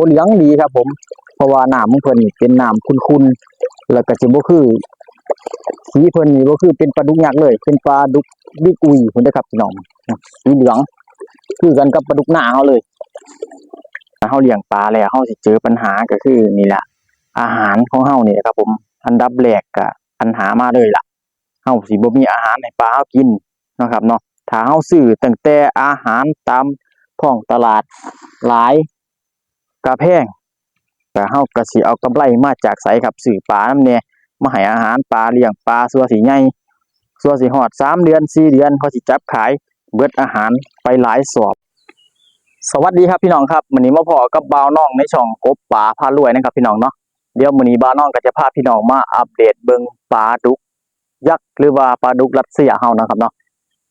ตัวเหลืองดีครับ ผม เพราะว่าน้ำของเพิ่นนี่เป็นน้ำขุ่นๆแล้วก็สิบ่คือสีเพิ่นนี่บ่คือเป็นปลาดุกยักษ์เลย เป็นปลาดุกบิ๊กอุยเพิ่นเด้ครับพี่น้องสีเหลือง คือกันกับปลาดุกหน้าเฮาเลยถ้าเฮาเลี้ยงปลาแล้วเฮาสิเจอปัญหาก็คือนี่แหละอาหารของเฮาเนี่แหละครับ ผมอันดับแรกก็ปัญหามาเลยล่ะเฮาสิบ่มีอาหารให้ปลาเฮากินนะครับเนาะถ้าเฮาซื้อตั้งแต่อาหารตามท้องตลาดหลาย ก็แพงก็เฮาก็สิเอากำไรมาจากไสครับซื้อปลานำแน่ยมาให้อาหารปลาเลี้ยงปลาสัวสิใหญ่สัวสิฮอด3เดือน4เดือนเขาสิจับขายเบิดอาหารไปหลายสอบ สวัสดีครับพี่น้องครับวันนี้มาพอกับบ่าวน้องในช่องกบป่าพารวยนะครับพี่น้องเนาะเดี๋ยวมื้อนี้บ่าวน้องก็จะพาพี่น้องมาอัปเดตเบิงปลาดุก ยักษ์หรือว่าปลาดุกรัสเซียเฮานะครับเนาะ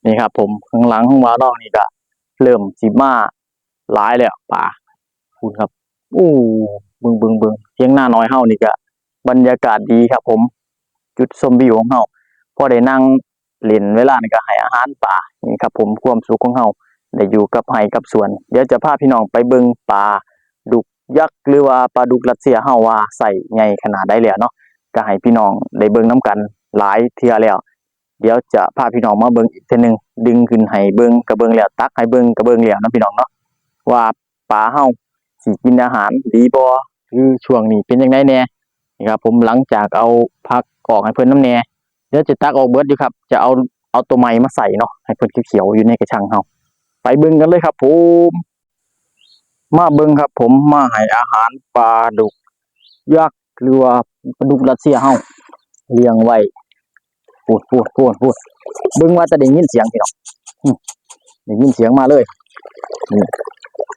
นี่ครับผมข้างหลังของบ่าวน้องนี่ก็เริ่มสิมาหลายแล้วปลาคุณครับ อู้เบิงเบิงเบิงเพียงหน้าน้อยเฮานี่ก็บรรยากาศดีครับ ผม จุดชมวิวของเฮาพอได้นั่งเล่นเวลานี่ก็ให้อาหารปลานี่ครับ ผมความสุขของเฮาได้อยู่กับไห้กับสวน เดี๋ยวจะพาพี่น้องไปเบิงปลาดุกยักษ์หรือว่าปลาดุกรัสเซียเฮาว่าใส่ใหญ่ขนาดใดแล้วเนาะก็ให้พี่น้องได้เบิงน้กันหลายเทื่อแล้ว เดี๋ยวจะพาพี่น้องมาเบิงอีกเทื่อหนึงดึงขึ้นให้เบิงก็เบิงแล้วตักให้เบิงก็เบิงแล้วนะพี่น้องเนาะว่าปลาเฮา สิกินอาหารดีบ่คือช่วงนี้เป็นจังไดแน่นี่ครับ ผมหลังจากเอาพักออกให้เพิ่นน้ำแน่เดี๋ยวจะตักออกเบิดอยู่ครับ จะเอาเอาตัวใหม่มาใส่เนาะให้เพิ่นเขียวๆอยู่ในกระชังเฮาไปเบิ่งกันเลยครับ ผมมาเบิ่งครับ ผมมาให้อาหารปลาดุกยักษ์หรือว่าปลาดุกรัสเซียเฮาเลี้ยงไว้พูดพูดพูดพูดเบิ่งว่าจะได้ยินเสียงพี่น้องได้ยินเสียงมาเลยนี่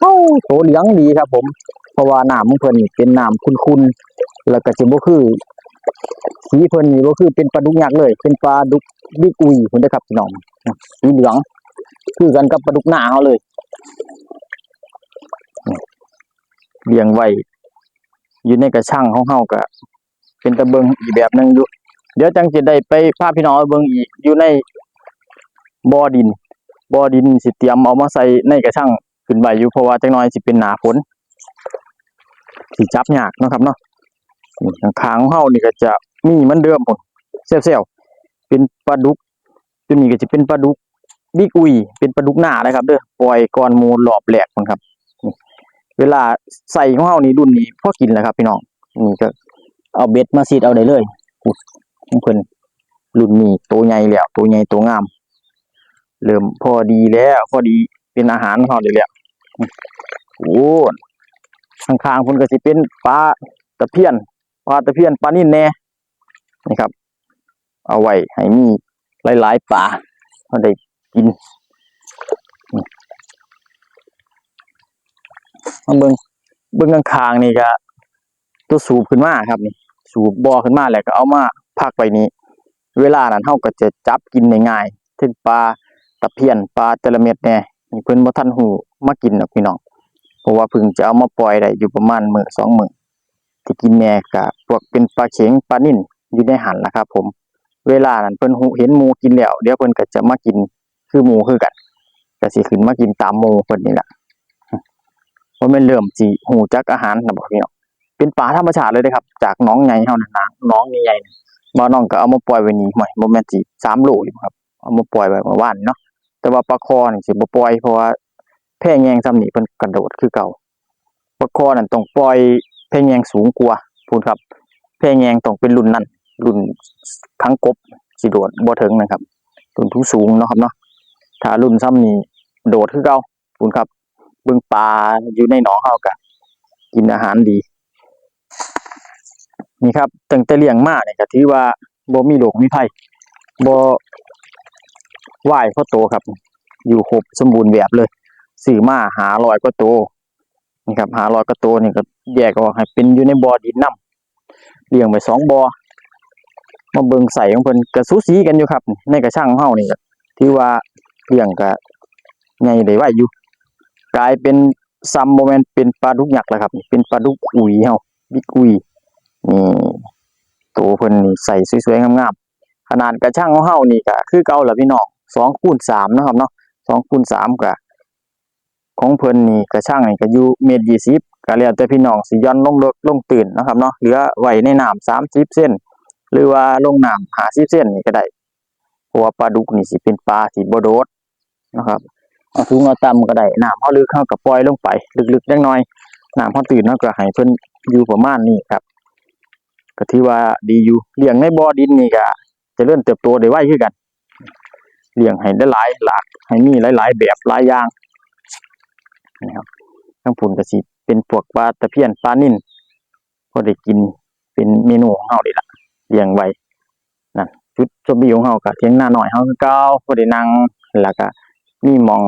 เอ้าโตเหลืองดีครับ ผม เพราะว่าน้ำของเพิ่นนี่เป็นน้ำขุ่นๆแล้วก็สิบ่คือสีเพิ่นนี่บ่คือเป็นปลาดุกยักษ์เลย เป็นปลาดุกบิ๊กอุยเพิ่นเด้อครับพี่น้องสีเหลืองคือกันกับปลาดุกหน้าเขาเลยเลี้ยงไว้อยู่ในกระชังของเฮาก็เป็นตะเบิงอีกแบบหนึงอยู่เดี๋ยวจังจะได้ไปพาพี่น้องเบิงอีกอยู่ในบ่อดินบ่อดินสิเตรียมเอามาใส่ในกระชัง ขึ้นไว้อยู่เพราะว่าจักหน่อยสิเป็นหนาฝนสิจับยากนะครับเนาะนี่ข้างของเฮานี่ก็จะมีมือนเดิมพุ่นเซลๆเป็นปลาดุกตัวนี้ก็จะเป็นปลาดุกบิ๊กอุยเป็นปลาดุกหน้านะครับเด้อปล่อยก่อนมูหลอบแหลกมันครับเวลาใส่ของเฮานี่รุ่นนี้พอกินแล้วครับพี่น้องนี่ก็เอาเบ็ดมาซีดเอาได้เลยอุ๊ยเพิ่นรุ่นนี้ตัวใหญ่แล้วตัวใหญ่ตัวงาม เริ่มพอดีแล้วพอดี เป็นอาหารของเฮาเลยแหละโอ้ข้างๆเพิ่นก็สิเป็นปลาตะเพียนปลาตะเพียนปลานิ่นแน่นี่ครับ เอาไว้ให้มีหลายๆปลาเฮาได้กินมาเบิงเบิ่งข้างๆนี่ก็ตัวสูบขึ้นมาครับนี่ สูบบ่อขึ้นมาแล้วก็เอามาพักไว้นี้ เวลานั้นเฮาก็จะจับกินง่ายถึงปลาตะเพียนปลาจระเม็ดแน่ นี่เพิ่นบ่ทันหูมากินดอกพี่น้องเพราะว่าเพิ่งจะเอามาปล่อยได้อยู่ประมาณมื้อสองมื้อที่กินแน่ก็พวกเป็นปลาเข็งปลานิ่นอยู่ในหันล่ะครับ ผม เวลานั้นเพิ่นหูเห็นหมูกินแล้วเดี๋ยวเพิ่นก็จะมากินคือหมูคือกันก็สิขึ้นมากินตามหมูเพิ่นนี่แหละว่าแม่นเริ่มสิหูจักอาหารนะบอกพี่น้องเป็นปลาธรรมชาติเลยเด้อครับ จากน้องใหญ่เฮานั่นนะน้องใหญ่ๆนี่บ่น้องก็เอามาปล่อยไว้นี่ห่วยบ่แม่นสิ3โลนี่ครับเอามาปล่อยไว้เมื่อวานเนาะ แต่ว่าปลาคอนี่สิบ่ปล่อยเพราะว่าแพร่แยงซ้ำนี่เพิ่นกระโดดคือเก่าปลาคอนั่นต้องปล่อยแพร่แยงสูงกว่าพูนครับ แพร่แยงต้องเป็นรุ่นนั้นรุ่นคังกบสิโดดบ่ถึงนะครับรุ่นทุสูงเนาะครับเนาะถ้ารุ่นซ้ำนี่โดดคือเก่าคุณครับเบิ่งปลาอยู่ในหนองเฮาก็กินอาหารดี นี่ครับตั้งแต่เลี้ยงมาเนี่ยก็ถือว่าบ่มีโรคมีภัยบ่ วายเพราะโตครับ อยู่ครบสมบูรณ์แบบเลยซื้อมาหารอยกว่าโตนี่ครับหารอยกว่าโตนี่ก็แยกออกให้เป็นอยู่ในบ่อดินน้ำเลี้ยงไว้สองบ่อมาเบิ่งใส่ของเพิ่นก็สูสีกันอยู่ครับ ในกระชังเฮานี่ก็ที่ว่าเลี้ยงก็ใหญ่ได้ไว้อยู่ กลายเป็นซัมโมเมนเป็นปลาดุกหยักแล้วครับ เป็นปลาดุกอุยเฮาบิ๊กอุยนี่ตัวเพิ่นนี่ใส่สวยๆงามๆขนาดกระช่างของเฮานี่ก็คือเก่าล่ะพี่น้อง 2คูณ3นะครับเนาะ2คูณ3ก็ของเพิ่นนี่กระช่างนี่ก็อยู่เมตร20ก็แล้วแต่พี่น้องสิย้อนลงเลิกลงตื่นนะครับเนาะเหลือไว้ในน้ำ30เส้น หรือว่าลงน้ำ50เส้นนี่ก็ได้เพราะว่าปลาดุกนี่สิเป็นปลาที่บ่โดดนะครับเอาสูงเอาต่ำก็ได้น้ำเฮาลึกเฮาก็ปล่อยลงไป ลึกๆจักน่อยน้ำเฮาตื่นเฮาก็ให้เพิ่นอยู่ประมาณนี้ครับก็ถือว่าดีอยู่เลี้ยงในบ่อดินนี่ก็จะเจริญเติบโตได้ไวคือกัน เลี้ยงให้ได้หลายหลากให้มีหลาย ๆ แบบหลายอย่างนะครับทั้งผุนก็สิเป็นพวกปลาตะเพียนปลานิ่นพอได้กินเป็นเมนูของเฮานี่ล่ะเลี้ยงไว้นั่นจุดชมวิวของเฮาก็เถียงหน้าหน่อยเฮาเก่าพอได้นั่งแล้วก็มีมอง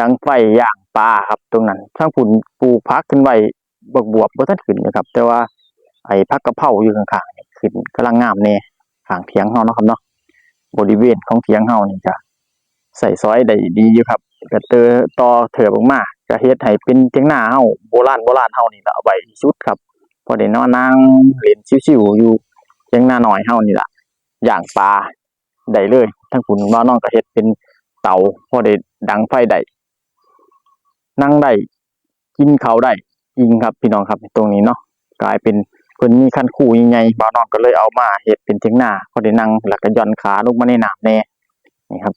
ดังไฟย่างปลาครับ ตรงนั้นทั้งผุนปลูกพักขึ้นไว้บวบวบบ่ทันขึ้นนะครับ แต่ว่าไอ้ผักกระเพราอยู่ข้างๆนี่ขึ้นกำลังงามแน่ข้างเถียงเฮาเนาะครับเนาะ บริเวณของเถียงเฮานี่ก็ใส่ซอยได้ดีอยู่ครับก็เตอต่อเถิบออกมาก็เฮ็ดให้เป็นเถียงหนาเฮาโบราณโบราณเฮานี่ละเอาไว้สุดครับพอได้นอนนั่งเล่นชิวๆอยู่เถียงหน้าหน้อยเฮานี่ล่ะย่างปลาได้เลย ทั้งคุณว่าน้องก็เฮ็ดเป็นเตาพอได้ดังไฟได้นั่งได้กินเขาได้ยิงครับพี่น้องครับตรงนี้เนาะกลายเป็น พิ่นมีคันคู่ใหญ่ๆบ่าวน้องก็เลยเอามาเฮ็ดเป็นเถียงนาพอได้นั่งแล้วก็ย่อนขาลงมาในน้ำแน่นี่ครับ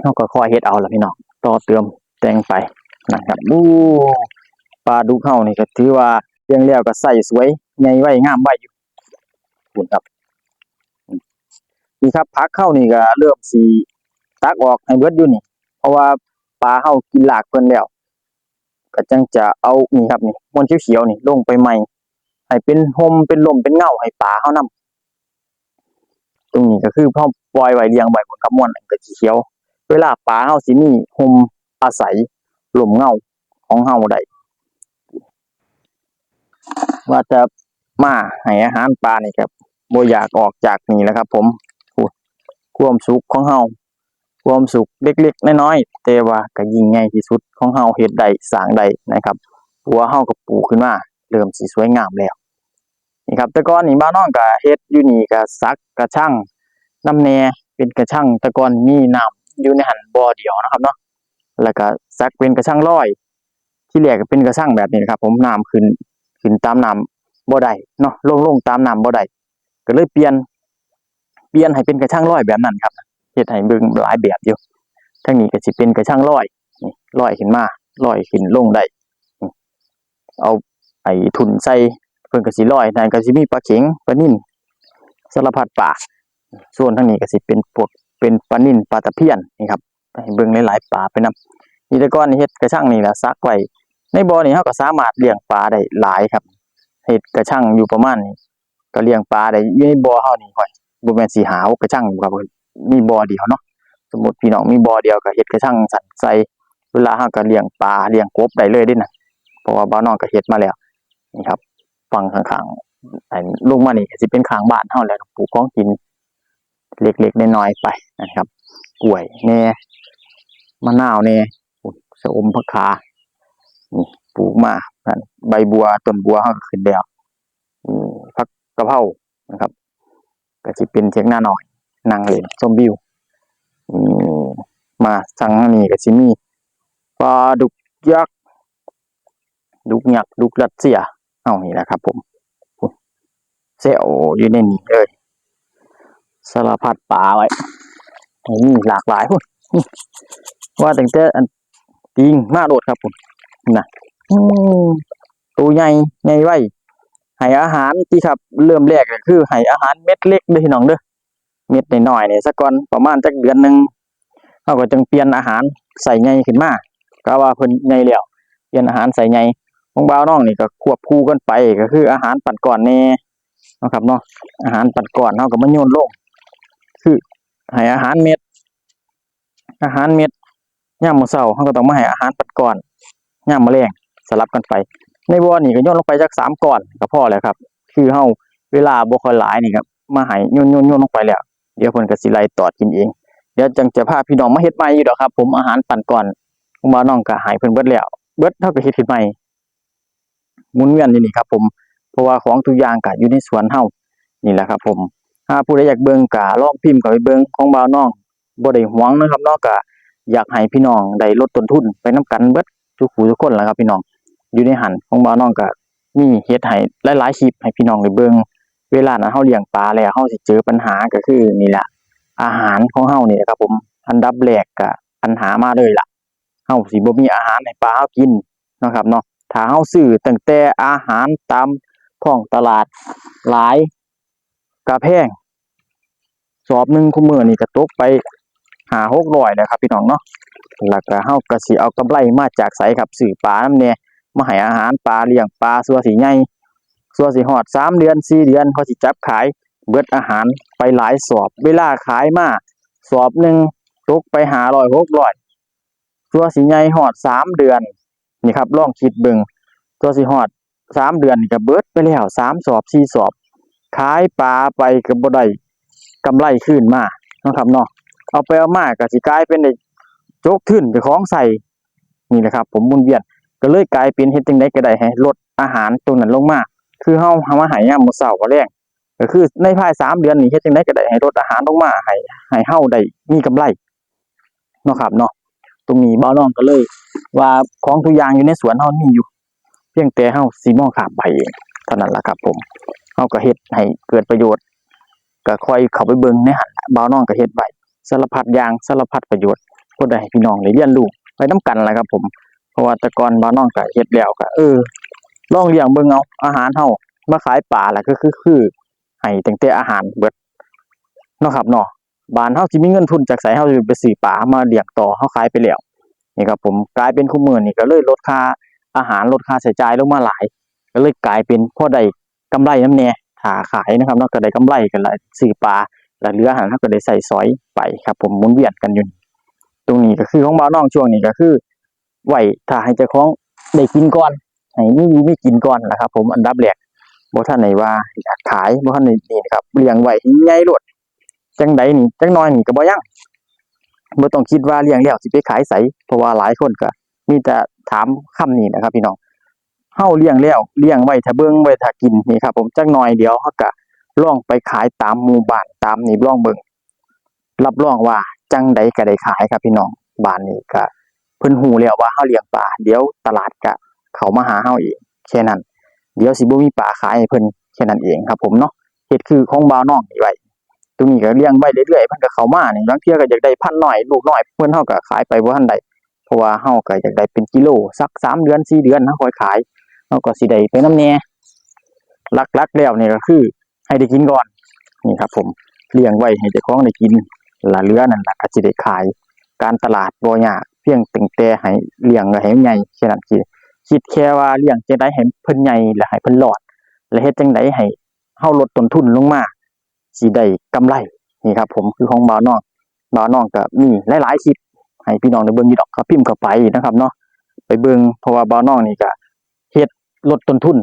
เฮาก็ค่อยเฮ็ดเอาล่ะพี่น้องต่อเติมแต่งไปนะครับอู้ปลาดุกเฮานี่ก็ถือว่าเลี้ยงแล้วก็ใส่สวยใหญ่ไว้งามไว้อยู่คุณครับนี่ครับผักเข้านี่ก็เริ่มสิตักออกให้เบิดอยู่นี่ เพราะว่าปลาเฮากินหลากเพิ่นแล้วก็จังจะเอานี่ครับนี่มวนเขียวๆนี่ลงไปใหม่ ให้เป็นหมเป็นลมเป็นเงาให้ปลาเฮานํตรงนี้ก็คือพอปล่อยไว้เลี้ยงไว้บนกับม่วนก็สิเขียว เวลาปลาเฮาสิมีหมอาศัยลมเงาของเฮาได้ว่าจะมาให้อาหารปลานี่ครับบ่อยากออกจากนี่แล้วครับ ผมความสุขของเฮาความสุขเล็กๆน้อยๆแต่ว่าก็ยิ่งใหญ่ที่สุดของเฮาเฮ็ดได้สร้างได้นะครับหัวเฮาก็ปลูกขึ้นมาเริ่มสิสวยงามแล้ว นี่ครับแต่ก่อนนี่บ้านน้องก็เฮ็ดอยู่นี่ก็ซักกระชังน้ำแน่เป็นกระชังแต่ก่อนมีน้ำอยู่ในหันบ่อเดียวนะครับเนาะแล้วก็ซักเป็นกระชังลอย ที่แรกก็เป็นกระชังแบบนี้นะครับ ผมน้ำขึ้นขึ้นตามน้ำบ่ได้เนาะลงลงตามน้ำบ่ได้ก็เลยเปลี่ยน เปลี่ยนให้เป็นกระชังลอยแบบนั้นครับเฮ็ดให้เบิ่งหลายแบบอยู่ทางนี้ก็สิเป็นกระช่างลอยนี่ลอยขึ้นมาลอยขึ้นลงได้เอาไอ้ทุนใส่ พิ่นก็สิลอยนั่นก็สิมีปลาเข็งปลานิ่นสารพัดปลาส่วนทางนี้ก็สิเป็นพวกเป็นปลานิ่นปลาตะเพียนนี่ครับให้เบิ่งหลายๆปลาไปนํนี่แต่ก่อนนี่เฮ็ดกระช่างนี่แหละซักไว้ในบ่อนี่เฮาก็สามารถเลี้ยงปลาได้หลายครับเฮ็ดกระช่างอยู่ประมาณนี้ก็เลี้ยงปลาได้อยู่ในบ่อเฮานี่ค่อยบ่แม่นสิหาเอากระช่างครับมีบ่อเดียวเนาะสมมติพี่น้องมีบ่อเดียวก็เฮ็ดกระชังสั่นใส่เวลาเฮาก็เลี้ยงปลาเลี้ยงกบได้เลยเด้น่ะเพราะว่าบ้านน้องก็เฮ็ดมาแล้วนี่ครับ ฝั่งข้างๆไอ้ลงมานี่สิเป็นข้างบ้านเฮาแล้วปลูกของกิน เล็กๆน้อยๆไปนะครับ กล้วยแหน่มะนาวแหน่ชะอมผักขานี่ปลูกมาใบบัวต้นบัวเฮาขึ้นแล้วผักกะเพรานะครับก็สิเป็นเถียงนาน้อยนั่งเล่นชมวิวมมาทางนี้ก็สิมีปลาดุกยักษ์ดุกยักษ์ดุกรัสเซีย เอานี่นะครับ ผมเซลอยู่ในนี้เลยสารพัดปลาไว้นี่หลากหลายพุ่นว่าตั้งแต่อันติงมาโดดครับผมนะตัวใหญ่ใหญ่ไว้ให้อาหารที่ครับ เริ่มแรกก็คือให้อาหารเม็ดเล็กเด้อพี่น้องเด้อเม็ดหน้อยๆเนี่ยสักก่อนประมาณจักเดือนหนึ่งเราก็จึงเปลี่ยนอาหารใส่ใหญ่ขึ้นมาก็ว่าเพิ่นใหญ่แล้วเปลี่ยนอาหารใส่ใหญ่ ของบ่าวน้องนี่ก็ควบคู่กันไปก็คืออาหารปั่นก่อนแน่นะครับเนาะอาหารปั่นก่อนเฮาก็มาโยนลงคือให้อาหารเม็ด อาหารเม็ดย่ามมือเช้าเฮาก็ต้องมาให้อาหารปั่นก่อนย่ามมื้อแลงสลับกันไป ในบ่อนี่ก็โยนลงไปจักสามก้อนก็พอแล้วครับ คือเฮาเวลาบ่ค่อยหลายนี่ครับมาให้โยนโยนโยนลงไปแล้ว เดี๋ยวเพิ่นก็สิไล่ตอดกินเองเดี๋ยวจังจะพาพี่น้องมาเฮ็ดใหม่อยู่ดอกครับ ผมอาหารปั่นก่อนผมว่าน้องก็หายเพิ่นเบิดแล้วเบิดเฮาก็เฮ็ดขึ้นใหม่ หมุนเวียนอยู่นี่ครับ ผมเพราะว่าของทุกอย่างก็อยู่ในสวนเฮานี่แหละครับ ผมถ้าผู้ใดอยากเบิ่งก็ลองพิมพ์เข้าไปเบิ่งของบ่าวน้องบ่ได้หวงนะครับเนาะก็อยากให้พี่น้องได้ลดต้นทุนไปนํกันเบิดทุกผู้ทุกคนแหละครับ พี่น้องอยู่ในหันของบ่าวน้องก็มีเฮ็ดให้หลายๆคลิปให้พี่น้องได้เบิ่งเวลานั้นเฮาเลี้ยงปลาแล้วเฮาสิเจอปัญหาก็คือนี่แหละอาหารของเฮานี่แหละครับ ผมอันดับแรกก็ปัญหามาเลยล่ะเฮาสิบ่มีอาหารให้ปลาเฮากินนะครับเนาะ ถ้าเฮาซื้อตั้งแต่อาหารตามท้องตลาดหลายก็แพง สอบหนึ่งคุมื้อนี่ก็ตกไป5 600แล้วครับพี่น้องเนาะแล้วก็เฮาก็สิเอากำไรมาจากไสครับซื้อปลานำแหน่มาให้อาหารปลาเลี้ยงปลาสัวสิใหญ่สัวสิฮอด3เดือน4เดือนเขาสิจับขายเบิดอาหารไปหลายสอบ เวลาขายมาสอบหนึ่งตกไปหาร้อยหกร้อยตัวสิใหญ่หอดสามเดือน นี่ครับลองคิดเบิงตัวสิหอดสามเดือนนี่ก็เบิดไปแล้วสามสอบสี่สอบขายปลาไปก็บ่ได้กำไรขึ้นมานะครับเนาะเอาไปเอามาก็สิกลายเป็นได้โจกขึ้นไปของใส่นี่แหละครับ ผมมุนเวียนก็เลยกลายเป็นเฮ็ดจังไดก็ได้ให้ลดอาหารตรงนั้นลงมา คือเฮาหามาหายามมื้อเช้ากับแลงก็คือในภายสามเดือนนี้เฮ็ดจังไดก็ได้ให้ลดอาหารลงมาให้ให้เฮาได้มีกำไรเนาะครับเนาะ ตรงนี้บ่าวน้องก็เลย ว่าของทุกอย่างอยู่ในสวนเฮามีอยู่ เพียงแต่เฮาสิมองขามไปเองเท่านั้นละครับ ผมเฮาก็เฮ็ดให้เกิดประโยชน์ก็ค่อยเข้าไปเบิ่งในหันบ่าวน้องก็เฮ็ดไว้สารพัดอย่างสารพัดประโยชน์ก็ได้ให้พี่น้องได้เรียนรู้ไปนํกันละครับ ผมเพราะว่าต่ก่อนบ่าน้องก็เฮ็ดแล้วก็เออลองเลี้ยงเบิ่งเอาอาหารเฮามาขายป่าละก็คือคือให้ตั้งแต่อาหารเบิดเนาะครับเนาะ บ้านเฮาสิมีเงินทุนจากไสเฮาสิไปซื้อปลามาเลี้ยงต่อเฮาขายไปแล้วนี่ครับผมกลายเป็นคุมื้อนี่ก็เลยลดค่าอาหารลดค่าใช้จ่ายลงมาหลาย ก็เลยกลายเป็นพอได้กำไรน้ำแน่ถ้าขายนะครับเนาก็ได้กำไรกันหลายซื้อปลาแล้วเหลืออาหารเฮาก็ได้ใส่ซอยไปครับ ผมหมุนเวียนกันอยู่ตรงนี้ก็คือของบ่าวน้องช่วงนี้ก็คือไหวถ้าให้เจ้าของได้กินก่อนให้มีอยู่มีกินก่อนนะครับ ผมอันดับแรกบ่ทันไหนว่าอยากขายบ่ทันได้นี่นะครับเลี้ยงไว้ให้ใหญ่โลด จังใดนี่จังน้อยนี่ก็บ่ยังบ่ต้องคิดว่าเลี้ยงแล้วสิไปขายไสเพราะว่าหลายคนก็มีแต่ถามคำนี้นะครับพี่น้องเฮาเลี้ยงแล้วเลี้ยงไว้ถ้าเบิ่งไว้ถ้ากินนี่ครับผมจักหน่อยเดียวเฮาก็ล่องไปขายตามหมู่บ้านตามนี่ลองเบิ่งรับรองว่าจังใดก็ได้ขายครับพี่น้องบ้านนี้ก็เพิ่นฮู้แล้วว่าเฮาเลี้ยงปลาเดี๋ยวตลาดก็เขามาหาเฮาเองแค่นั้น เดี๋ยวสิบ่มีปลาขายให้เพิ่นแค่นั้นเองครับ ผมเนาะเฮ็ดคือของบ่าวน้องนี่ไว้ ตรงนี้ก็เลี้ยงไว้เรื่อยๆเพิ่นก็เข้ามานี่บางเที่ยก็อยากได้พันหน้อยลูกหน้อยเพิ่นเฮาก็ขายไปบ่ทันใดเพราะว่าเฮาก็อยากได้เป็นกิโลสักสามเดือนสี่เดือนเฮาค่อยขายเฮาก็สิได้ไปนำแน่หลักๆแล้วนี่ก็คือ ให้ได้กินก่อนนี่ครับ ผมเลี้ยงไว้ให้เจ้าของได้กินล้วเลือนั่นล่ะก็สิได้ขายการตลาดบ่ยากเพียงตั้งแต่ให้เลี้ยงให้มันใหญ่แค่นั้นสิคิดแค่ว่าเลี้ยงจังได๋ให้เพิ่นใหญ่และให้เพิ่นรอด และเฮ็ดจังได๋ให้เฮาลดต้นทุนลงมา สิได้กำไรนี่ครับ ผมคือของบาวน้องบาวน้องก็มีหลายๆคลิปให้พี่น้องได้เบิ่งยู่ดอกก็พิมพ์เข้าไปนะครับเนาะไปเบิ่งเพราะว่าบาวน้องนี่ก็เฮ็ดลดต้นทุน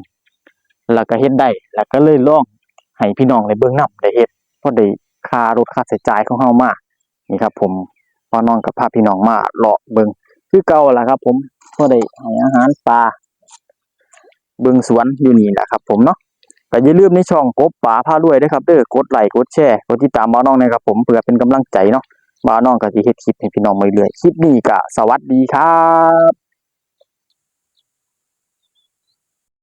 แล้วก็เฮ็ดได้แล้วก็เลยลองให้พี่น้องได้เบิ่งนํได้เฮ็ดเพอได้ค่ารถค่าใช้จ่ายของเฮามานี่ครับ ผมบาวน้องก็พาพี่น้องมาเลาะเบิ่งคือเก่าล่ะครับ ผมเพอได้ให้อาหารปลาเบิ่งสวนอยู่นี่แหละครับ ผมเนาะ ก็อย่าลืมในช่องกบป่าพารวยด้วยครับเด้อกดไลค์กดแชร์กดติดตามบ่าวน้องนะครับผมเพื่อเป็นกำลังใจเนาะบ่าวน้องก็สิเฮ็ดคลิปให้พี่น้องมาเรื่อยๆคลิปนี้ก็สวัสดีครับ